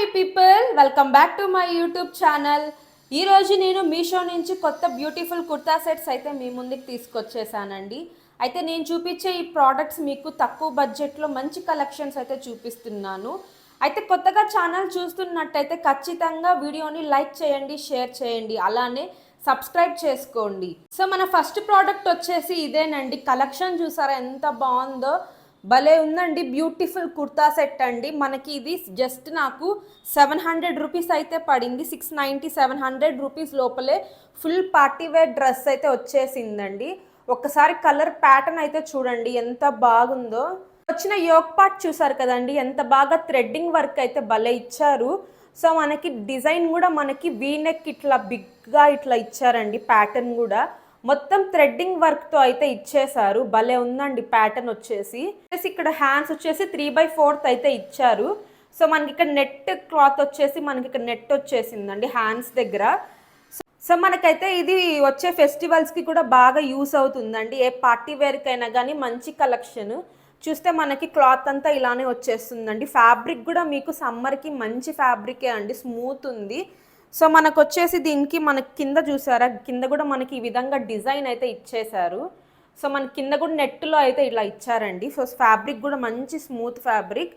Happy people welcome back to my YouTube channel ఈరోజు నేను మీషో నుంచి కొత్త బ్యూటిఫుల్ కుర్తా సెట్స్ అయితే మీ ముందుకు తీసుకొచ్చేసానండి. అయితే నేను చూపించే ఈ ప్రోడక్ట్స్ మీకు తక్కువ బడ్జెట్లో మంచి కలెక్షన్స్ అయితే చూపిస్తున్నాను. అయితే కొత్తగా ఛానల్ చూస్తున్నట్టయితే ఖచ్చితంగా వీడియోని లైక్ చేయండి షేర్ చేయండి అలానే సబ్స్క్రైబ్ చేసుకోండి. సో మన ఫస్ట్ ప్రోడక్ట్ వచ్చేసి ఇదేనండి. కలెక్షన్ చూసారా ఎంత బాగుందో? భలే ఉందండి బ్యూటిఫుల్ కుర్తా సెట్ అండి. మనకి ఇది జస్ట్ నాకు సెవెన్ హండ్రెడ్ రూపీస్ అయితే పడింది. Six ninety seven hundred rupees లోపలే ఫుల్ పార్టీ వేర్ డ్రెస్ అయితే వచ్చేసిందండి. ఒక్కసారి కలర్ ప్యాటర్న్ అయితే చూడండి ఎంత బాగుందో. వచ్చిన యోగ్ పార్ట్ చూసారు కదండి ఎంత బాగా థ్రెడ్డింగ్ వర్క్ అయితే భలే ఇచ్చారు. సో మనకి డిజైన్ కూడా మనకి వీనెక్ ఇట్లా బిగ్గా ఇట్లా ఇచ్చారండి ప్యాటర్న్ కూడా. మొత్తం థ్రెడ్డింగ్ వర్క్తో అయితే ఇచ్చేసారు భలే ఉందండి ప్యాటర్న్ వచ్చేసి. వచ్చేసి ఇక్కడ హ్యాండ్స్ వచ్చేసి త్రీ బై ఫోర్త్ అయితే ఇచ్చారు. సో మనకి ఇక్కడ నెట్ క్లాత్ వచ్చేసి మనకి ఇక్కడ నెట్ వచ్చేసిందండి హ్యాండ్స్ దగ్గర. సో మనకైతే ఇది వచ్చే ఫెస్టివల్స్కి కూడా బాగా యూస్ అవుతుందండి. ఏ పార్టీ వేర్కైనా కానీ మంచి కలెక్షన్ చూస్తే మనకి క్లాత్ అంతా ఇలానే వచ్చేస్తుందండి. ఫ్యాబ్రిక్ కూడా మీకు సమ్మర్కి మంచి ఫ్యాబ్రికే అండి. స్మూత్ ఉంది. సో మనకు వచ్చేసి దీనికి మనకి కింద చూసారా? కింద కూడా మనకి ఈ విధంగా డిజైన్ అయితే ఇచ్చేశారు. సో మన కింద కూడా నెట్లో అయితే ఇలా ఇచ్చారండి. సో ఫ్యాబ్రిక్ కూడా మంచి స్మూత్ ఫ్యాబ్రిక్.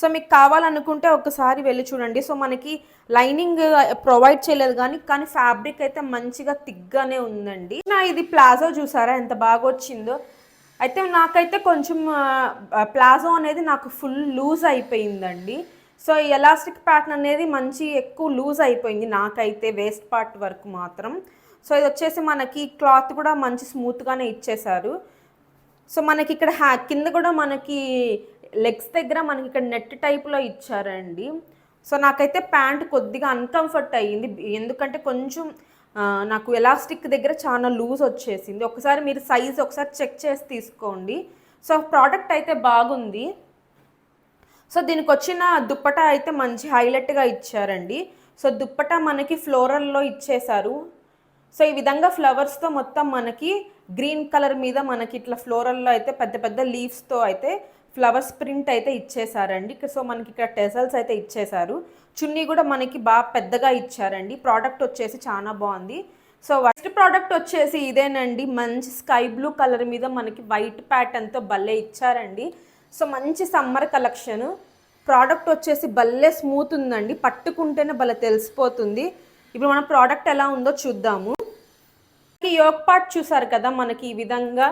సో మీకు కావాలనుకుంటే ఒకసారి వెళ్ళి చూడండి. సో మనకి లైనింగ్ ప్రొవైడ్ చేయలేదు కానీ కానీ ఫ్యాబ్రిక్ అయితే మంచిగా తిగ్గానే ఉందండి. నా ఇది ప్లాజో చూసారా? ఎంత బాగా వచ్చిందో. అయితే నాకైతే కొంచెం ప్లాజో అనేది నాకు ఫుల్ లూజ్ అయిపోయిందండి. సో ఈ ఎలాస్టిక్ ప్యాటర్న్ అనేది మంచి ఎక్కువ లూజ్ అయిపోయింది నాకైతే వేస్ట్ పార్ట్ వరకు మాత్రం. సో ఇది వచ్చేసి మనకి క్లాత్ కూడా మంచి స్మూత్గానే ఇచ్చేశారు. సో మనకి ఇక్కడ హ్యా కింద కూడా మనకి లెగ్స్ దగ్గర మనకి ఇక్కడ నెట్ టైప్లో ఇచ్చారండి. సో నాకైతే ప్యాంట్ కొద్దిగా అన్కంఫర్ట్ అయ్యింది. ఎందుకంటే కొంచెం నాకు ఎలాస్టిక్ దగ్గర చాలా లూజ్ వచ్చేసింది. ఒకసారి మీరు సైజ్ ఒకసారి చెక్ చేసి తీసుకోండి. సో ప్రోడక్ట్ అయితే బాగుంది. సో దీనికి వచ్చిన దుప్పట అయితే మంచి హైలైట్గా ఇచ్చారండి. సో దుప్పట మనకి ఫ్లోరల్లో ఇచ్చేశారు. సో ఈ విధంగా ఫ్లవర్స్తో మొత్తం మనకి గ్రీన్ కలర్ మీద మనకి ఇట్లా ఫ్లోరల్లో అయితే పెద్ద పెద్ద లీవ్స్తో అయితే ఫ్లవర్స్ ప్రింట్ అయితే ఇచ్చేసారండి ఇక్కడ సో మనకి ఇక్కడ టెజల్స్ అయితే ఇచ్చేశారు. చున్నీ కూడా మనకి బాగా పెద్దగా ఇచ్చారండి. ప్రోడక్ట్ వచ్చేసి చాలా బాగుంది. సో ఫస్ట్ ప్రోడక్ట్ వచ్చేసి ఇదేనండి. మంచి స్కై బ్లూ కలర్ మీద మనకి వైట్ ప్యాటర్న్తో భలే ఇచ్చారండి. సో మంచి సమ్మర్ కలెక్షన్. ప్రోడక్ట్ వచ్చేసి భలే స్మూత్ ఉందండి. పట్టుకుంటేనే భలే తెలిసిపోతుంది. ఇప్పుడు మన ప్రోడక్ట్ ఎలా ఉందో చూద్దాము. ఈ పార్ట్ చూసారు కదా మనకి ఈ విధంగా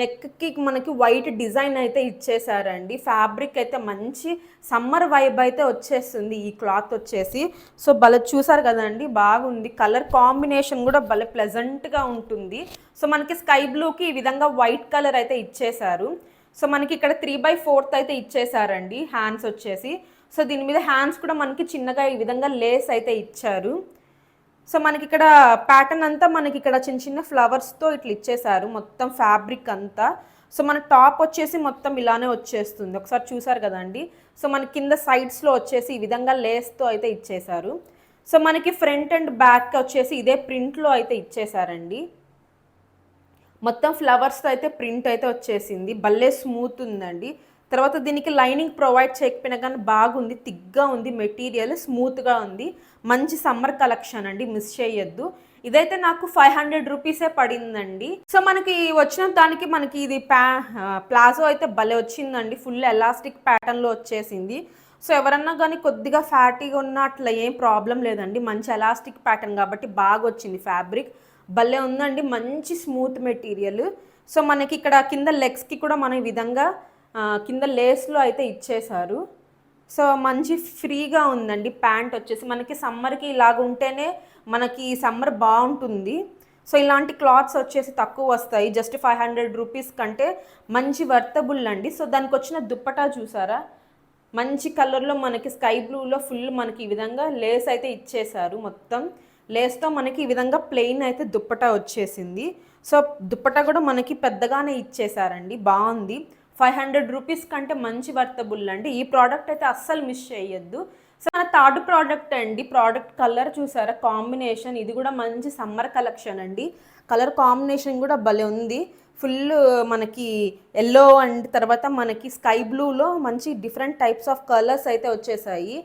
నెక్కి మనకి వైట్ డిజైన్ అయితే ఇచ్చేసారండి. ఫ్యాబ్రిక్ అయితే మంచి సమ్మర్ వైబ్ అయితే వచ్చేస్తుంది ఈ క్లాత్ వచ్చేసి. సో భలే చూసారు కదండి బాగుంది. కలర్ కాంబినేషన్ కూడా భలే ప్లెజెంట్గా ఉంటుంది. సో మనకి స్కై బ్లూకి ఈ విధంగా వైట్ కలర్ అయితే ఇచ్చేసారు. సో మనకి ఇక్కడ త్రీ బై ఫోర్త్ అయితే ఇచ్చేసారండి హ్యాండ్స్ వచ్చేసి. సో దీని మీద హ్యాండ్స్ కూడా మనకి చిన్నగా ఈ విధంగా లేస్ అయితే ఇచ్చారు. సో మనకి ఇక్కడ ప్యాటర్న్ అంతా మనకి ఇక్కడ చిన్న చిన్న ఫ్లవర్స్తో ఇట్లా ఇచ్చేసారు మొత్తం ఫ్యాబ్రిక్ అంతా. సో మన టాప్ వచ్చేసి మొత్తం ఇలానే వచ్చేస్తుంది. ఒకసారి చూసారు కదండి? సో మన కింద సైడ్స్లో వచ్చేసి ఈ విధంగా లేస్తో అయితే ఇచ్చేసారు. సో మనకి ఫ్రంట్ అండ్ బ్యాక్ వచ్చేసి ఇదే ప్రింట్లో అయితే ఇచ్చేసారండి. మొత్తం ఫ్లవర్స్తో అయితే ప్రింట్ అయితే వచ్చేసింది. భలే స్మూత్ ఉందండి. తర్వాత దీనికి లైనింగ్ ప్రొవైడ్ చేయకపోయినా కానీ బాగుంది. థిక్గా ఉంది. మెటీరియల్ స్మూత్గా ఉంది. మంచి సమ్మర్ కలెక్షన్ అండి. మిస్ చేయొద్దు. ఇదైతే నాకు ఫైవ్ హండ్రెడ్ రూపీసే పడిందండి. సో మనకి వచ్చిన దానికి మనకి ఇది ప్యా ప్లాజో అయితే భలే వచ్చిందండి. ఫుల్ ఎలాస్టిక్ ప్యాటర్న్లో వచ్చేసింది. సో ఎవరన్నా కానీ కొద్దిగా ఫ్యాటీగా ఉన్న అట్లా ఏం ప్రాబ్లం లేదండి. మంచి ఎలాస్టిక్ ప్యాటర్న్ కాబట్టి బాగా వచ్చింది ఫ్యాబ్రిక్ భలే ఉందండి మంచి స్మూత్ మెటీరియల్. సో మనకి ఇక్కడ కింద లెగ్స్కి కూడా మన ఈ విధంగా కింద లేస్లో అయితే ఇచ్చేశారు. సో మంచి ఫ్రీగా ఉందండి ప్యాంట్ వచ్చేసి. మనకి సమ్మర్కి ఇలాగ ఉంటేనే మనకి సమ్మర్ బాగుంటుంది. సో ఇలాంటి క్లాత్స్ వచ్చేసి తక్కువ వస్తాయి. జస్ట్ ఫైవ్ హండ్రెడ్ రూపీస్ కంటే మంచి వర్తబుల్ అండి. సో దానికి వచ్చిన దుప్పటా చూసారా? మంచి కలర్లో మనకి స్కై బ్లూలో ఫుల్ మనకి ఈ విధంగా లేస్ అయితే ఇచ్చేశారు మొత్తం. లేస్తో మనకి ఈ విధంగా ప్లెయిన్ అయితే దుప్పట వచ్చేసింది. సో దుప్పట కూడా మనకి పెద్దగానే ఇచ్చేసారండి. బాగుంది. ఫైవ్ హండ్రెడ్ రూపీస్ కంటే మంచి వర్తబుల్ అండి. ఈ ప్రోడక్ట్ అయితే అస్సలు మిస్ చేయొద్దు. సో మన థర్డ్ ప్రోడక్ట్ అండి. ప్రోడక్ట్ కలర్ చూసారా? కాంబినేషన్. ఇది కూడా మంచి సమ్మర్ కలెక్షన్ అండి. కలర్ కాంబినేషన్ కూడా భలే ఉంది. ఫుల్ మనకి ఎల్లో అండ్ తర్వాత మనకి స్కై బ్లూలో మంచి డిఫరెంట్ టైప్స్ ఆఫ్ కలర్స్ అయితే వచ్చేసాయి.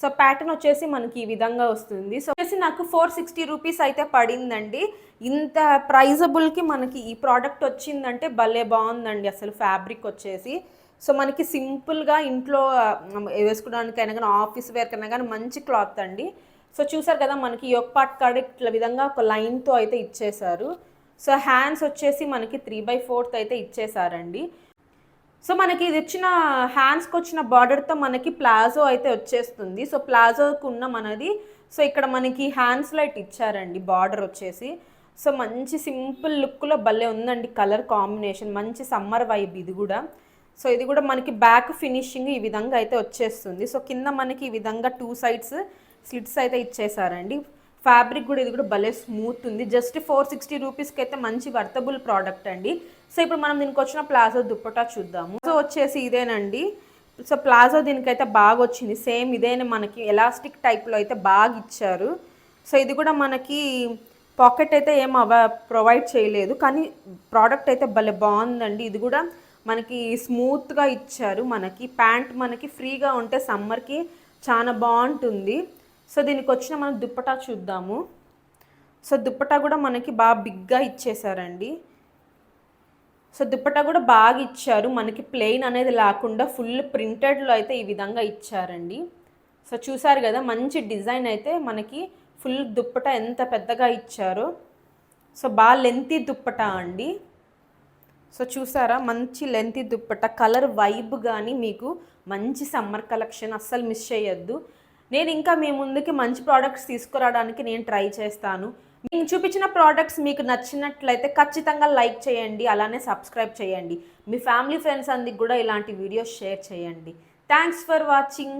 సో ప్యాటర్న్ వచ్చేసి మనకి ఈ విధంగా వస్తుంది. సో నాకు ఫోర్ సిక్స్టీ రూపీస్ అయితే పడిందండి. ఇంత ప్రైజబుల్కి మనకి ఈ ప్రోడక్ట్ వచ్చిందంటే భలే బాగుందండి అసలు ఫ్యాబ్రిక్ వచ్చేసి. సో మనకి సింపుల్గా ఇంట్లో వేసుకోవడానికైనా కానీ ఆఫీస్ వేర్కైనా కానీ మంచి క్లాత్ అండి. సో చూసారు కదా మనకి యోగ్ పార్ట్ కాడ ఇట్లా విధంగా ఒక లైన్తో అయితే ఇచ్చేశారు. సో హ్యాండ్స్ వచ్చేసి మనకి త్రీ బై ఫోర్త్ అయితే ఇచ్చేసారండి సో మనకి ఇది వచ్చిన హ్యాండ్స్కి వచ్చిన బార్డర్తో మనకి ప్లాజో అయితే వచ్చేస్తుంది. సో ప్లాజోకు ఉన్న మనది సో ఇక్కడ మనకి హ్యాండ్స్ లైట్ ఇచ్చారండి బార్డర్ వచ్చేసి. సో మంచి సింపుల్ లుక్లో భలే ఉందండి కలర్ కాంబినేషన్ మంచి సమ్మర్ వైబ్ ఇది కూడా. సో ఇది కూడా మనకి బ్యాక్ ఫినిషింగ్ ఈ విధంగా అయితే వచ్చేస్తుంది. సో కింద మనకి ఈ విధంగా టూ సైడ్స్ స్లిట్స్ అయితే ఇచ్చేసారండి. ఫ్యాబ్రిక్ కూడా ఇది కూడా భలే స్మూత్ ఉంది. జస్ట్ ఫోర్ సిక్స్టీ రూపీస్కి అయితే మంచి వర్తబుల్ ప్రోడక్ట్ అండి. సో ఇప్పుడు మనం దీనికి వచ్చిన ప్లాజో దుప్పటా చూద్దాము. సో వచ్చేసి ఇదేనండి. సో ప్లాజో దీనికైతే బాగా వచ్చింది. సేమ్ ఇదేనే మనకి ఎలాస్టిక్ టైప్లో అయితే బాగా ఇచ్చారు. సో ఇది కూడా మనకి పాకెట్ అయితే ఏం అవ ప్రొవైడ్ చేయలేదు. కానీ ప్రోడక్ట్ అయితే భలే బాగుందండి. ఇది కూడా మనకి స్మూత్గా ఇచ్చారు మనకి. ప్యాంట్ మనకి ఫ్రీగా ఉంటే సమ్మర్కి చాలా బాగుంటుంది. సో దీనికి వచ్చిన మనం దుప్పటా చూద్దాము. సో దుప్పటా కూడా మనకి బాగా బిగ్గా ఇచ్చేసారండి. సో దుప్పటా కూడా బాగా ఇచ్చారు. మనకి ప్లెయిన్ అనేది లేకుండా ఫుల్ ప్రింటెడ్లో అయితే ఈ విధంగా ఇచ్చారండి. సో చూసారు కదా మంచి డిజైన్ అయితే మనకి ఫుల్ దుప్పట ఎంత పెద్దగా ఇచ్చారో. సో బాగా లెంతి దుప్పట అండి. సో చూసారా మంచి లెంతి దుప్పట కలర్ వైబ్ కానీ మీకు మంచి సమ్మర్ కలెక్షన్ అస్సలు మిస్ చేయొద్దు. నేను ఇంకా మీ ముందుకి మంచి ప్రోడక్ట్స్ తీసుకురావడానికి నేను ట్రై చేస్తాను. నేను చూపించిన ప్రోడక్ట్స్ మీకు నచ్చినట్లయితే ఖచ్చితంగా లైక్ చేయండి అలానే సబ్స్క్రైబ్ చేయండి. మీ ఫ్యామిలీ ఫ్రెండ్స్ అందరికి కూడా ఇలాంటి వీడియోస్ షేర్ చేయండి. Thanks for watching